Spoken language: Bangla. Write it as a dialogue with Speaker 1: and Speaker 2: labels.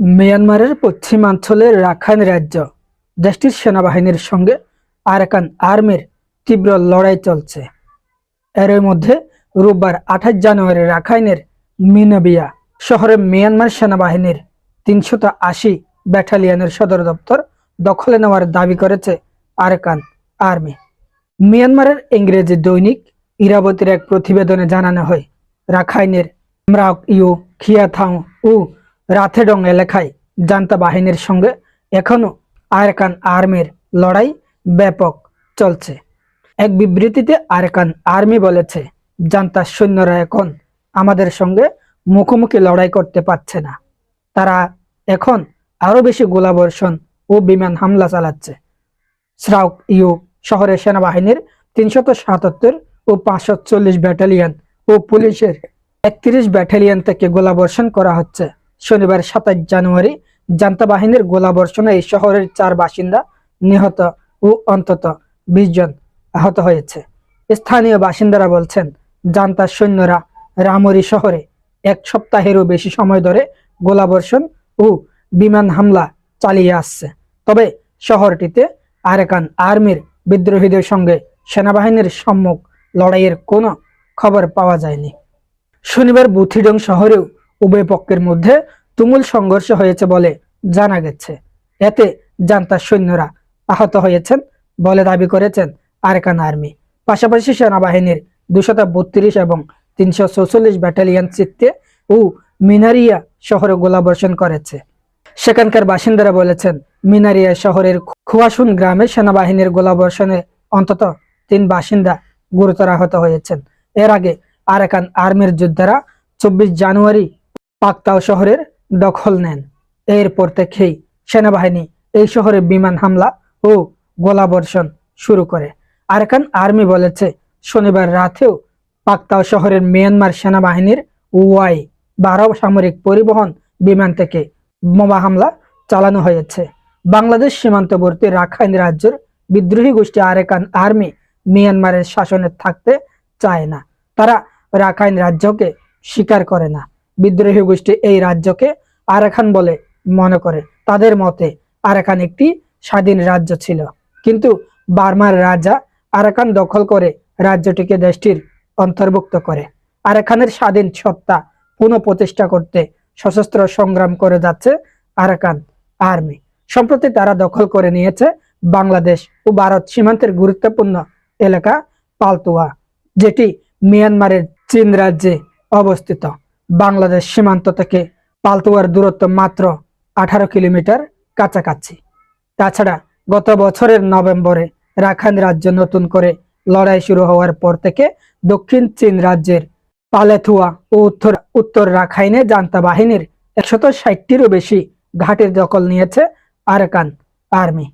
Speaker 1: মিয়ানমারের পশ্চিমাঞ্চলের রাখাইন রাজ্য, দেশটির সেনাবাহিনীর সঙ্গে আরাকান আর্মির তীব্র লড়াই চলছে। এর মধ্যে রোববার আঠাশ জানুয়ারি রাখাইনের মিনবিয়া শহরে মিয়ানমার সেনাবাহিনীর তিনশত আশি ব্যাটালিয়নের সদর দপ্তর দখলে নেওয়ার দাবি করেছে আরাকান আর্মি। মিয়ানমারের ইংরেজি দৈনিক ইরাবতীর এক প্রতিবেদনে জানানো হয়, রাখাইনের মরাক ইউ খিয়াথাং ও রাথেডং এলাকায় জান্তা বাহিনীর সঙ্গে এখনও আরাকান আর্মির লড়াই ব্যাপক চলছে। এক বিবৃতিতে আরাকান আর্মি বলেছে, জান্তা সৈন্যরা এখন আমাদের সঙ্গে মুখোমুখি লড়াই করতে পারছে না। তারা এখন আরও বেশি গোলাবর্ষণ ও বিমান হামলা চালাচ্ছে। শ্রাউক ইউ শহরের সেনাবাহিনীর তিনশত সাতাত্তর ও পাঁচশো চল্লিশ ব্যাটালিয়ন ও পুলিশের একত্রিশ ব্যাটালিয়ন থেকে গোলাবর্ষণ করা হচ্ছে। শনিবার সাতাশ জানুয়ারি জান্তা বাহিনীর গোলাবর্ষণে এই শহরের চার বাসিন্দা নিহত ও অন্তত বিশ জন আহত হয়েছে। স্থানীয় বাসিন্দারা বলছেন, জান্তা সৈন্যরা রামরি শহরে এক সপ্তাহেরও বেশি সময় ধরে গোলাবর্ষণ ও বিমান হামলা চালিয়ে আসছে। তবে শহরটিতে আরাকান আর্মির বিদ্রোহীদের সঙ্গে সেনাবাহিনীর সম্মুখ লড়াইয়ের কোনো খবর পাওয়া যায়নি। শনিবার বুথিডং শহরেও উভয় পক্ষের মধ্যে তুমুল সংঘর্ষ হয়েছে বলে জানা গেছে। এতে জান্তার সৈন্যরা আহত হয়েছেন বলে দাবি করেছেন আরাকান আর্মি। পাশাপাশি সেনাবাহিনীর দুশত বত্রিশ এবং তিনশো চৌচল্লিশ ব্যাটালিয়ন চিত্তে ও মিনারিয়া শহরে গোলাবর্ষণ করেছে। সেখানকার বাসিন্দারা বলেছেন, মিনারিয়া শহরের খুয়াশুন গ্রামে সেনাবাহিনীর গোলাবর্ষণে অন্তত তিন বাসিন্দা গুরুতর আহত হয়েছেন। এর আগে আরাকান আর্মির যোদ্ধারা চব্বিশ জানুয়ারি পাকতাও শহরের দখল নেন। এরপর থেকেই সেনাবাহিনী এই শহরে বিমান হামলা ও গোলাবর্ষণ শুরু করে। আরাকান আর্মি বলেছে, শনিবার রাতেও পাকতাও শহরের মিয়ানমার সেনাবাহিনীর ওয়াই বারো সামরিক পরিবহন বিমান থেকে বোমা হামলা চালানো হয়েছে। বাংলাদেশ সীমান্তবর্তী রাখাইন রাজ্যের বিদ্রোহী গোষ্ঠী আরাকান আর্মি মিয়ানমারের শাসনে থাকতে চায় না। তারা রাখাইন রাজ্যকে স্বীকার করে না। বিদ্রোহী গোষ্ঠী এই রাজ্যকে আরাকান বলে মনে করে। তাদের মতে আরাকান একটি স্বাধীন রাজ্য ছিল। কিন্তু বার্মার রাজা আরাকান দখল করে রাজ্যটিকে দেশটির অন্তর্ভুক্ত করে। আরাকানের স্বাধীন সত্তা পুনঃপ্রতিষ্ঠা করতে সশস্ত্র সংগ্রাম করে যাচ্ছে আরাকান আর্মি। সম্প্রতি তারা দখল করে নিয়েছে বাংলাদেশ ও ভারত সীমান্তের গুরুত্বপূর্ণ এলাকা পালতুয়া, যেটি মিয়ানমারের চীন রাজ্যে অবস্থিত। বাংলাদেশ সীমান্ত থেকে পালতুয়ার দূরত্ব মাত্র আঠারো কিলোমিটার কাছাকাছি। তাছাড়া গত বছরের নভেম্বরে রাখাইন রাজ্য নতুন করে লড়াই শুরু হওয়ার পর থেকে দক্ষিণ চীন রাজ্যের পালেথুয়া ও উত্তর উত্তর রাখাইনে জান্তা বাহিনীর একশত ষাটটিরও বেশি ঘাটের দখল নিয়েছে আরাকান আর্মি।